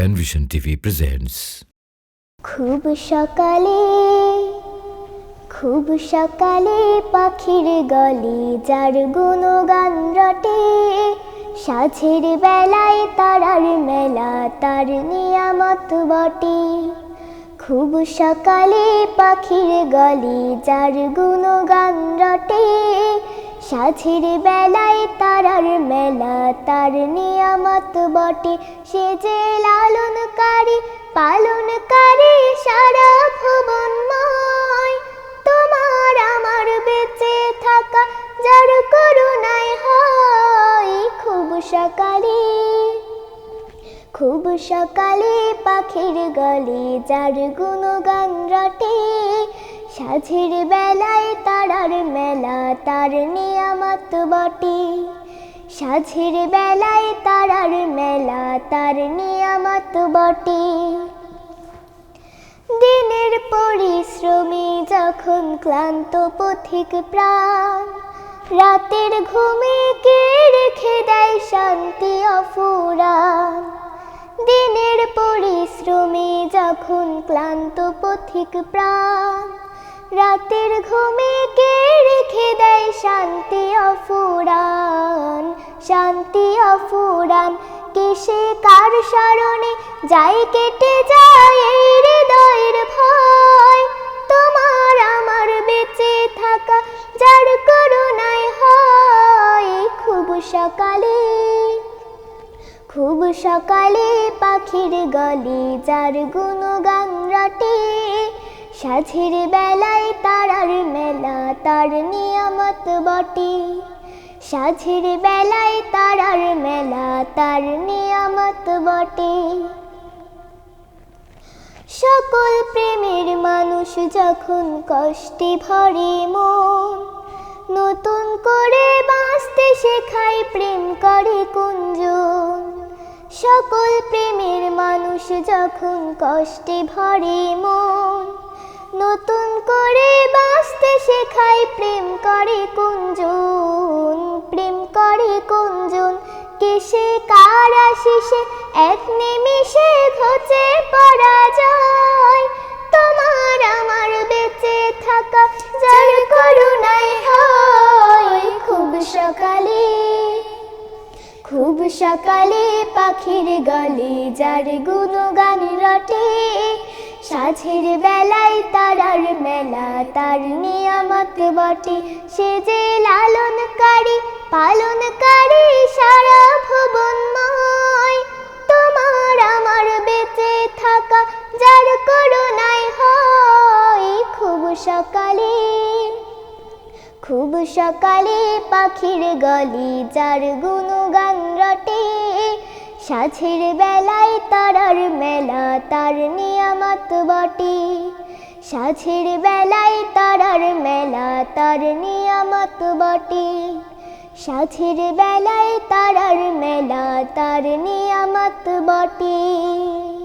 Penvision TV presents. খুব সকালে খুব সকালে পাখির গলি যার গুণগান রটে সাঝের বেলায় তারার মেলা, তার নিয়ামত বটে খুব সকালে পাখির গলি যার গুণগান রটে সাঝের বেলায় তারার মেলা, তার নিয়ামত বটে। সে যে লালনকারী, পালনকারী সারা ভুবনময়। তোমার আমার বেঁচে থাকা যার করুণায় হয়, খুব সকালে। খুব সকালে পাখির গলে যার গুণগান রটে। সাঝের বেলায় তারার মেলা, তার নিয়ামত বটে। সাঝের বেলায় তারার মেলা, তার নিয়ামত বটে। দিনের পরিশ্রমী যখন ক্লান্ত পথিক প্রাণ, রাতের ঘুমে কে রেখে দেয় শান্তি অফুরান দিনের পরিশ্রমী যখন ক্লান্ত পথিক প্রাণ রাতের ঘুমে কে রেখে দেয় শান্তি অফুরান শান্তি অফুরান। কিসে কার স্মরণে যাই কেটে যায় হৃদয়ের ভয়? তোমার আমার বেঁচে থাকা যার করুণায় হয়। খুব সকালে খুব সকালে পাখির গলি যার গুণগান রটে। সাঝের বেলায় তারার মেলা, তার নিয়ামত বটে। সাঝের বেলায় তারার মেলা, তার নিয়ামত বটে। সকল প্রেমের মানুষ যখন কষ্টে ভরে মন, নতুন করে বাঁচতে শেখায় প্রেম করে কুঞ্জন। সকল প্রেমের মানুষ যখন কষ্টে ভরে মন নতুন করে বাঁচতে শেখায়, প্রেম করে কুঞ্জন, প্রেম করে কুঞ্জন। কেসে কার আশিসে এক নিমিষে ঘটে পরাজয় তোমার আমার বেঁচে থাকা যার করুণায় হয়, খুব সকালে খুব সকালে পাখির গলে যার গুণগান রটে। সাঝের বেলায় তারার মেলা, তার নিয়ামত বটে। সে যে লালনকারী, পালনকারী সারা ভুবনময় তোমার আমার বেঁচে থাকা, যার করুণায় হয়। খুব সকালে খুব সকালে পাখির গলি, যার রটে সাঝের বেলায় তারার মেলা, তার নিয়ামত বটি। সাঝের বেলায় তারার মেলা, তার নিয়ামত বটি। সাঝের বেলায় তারার মেলা, তার নিয়ামত বটে।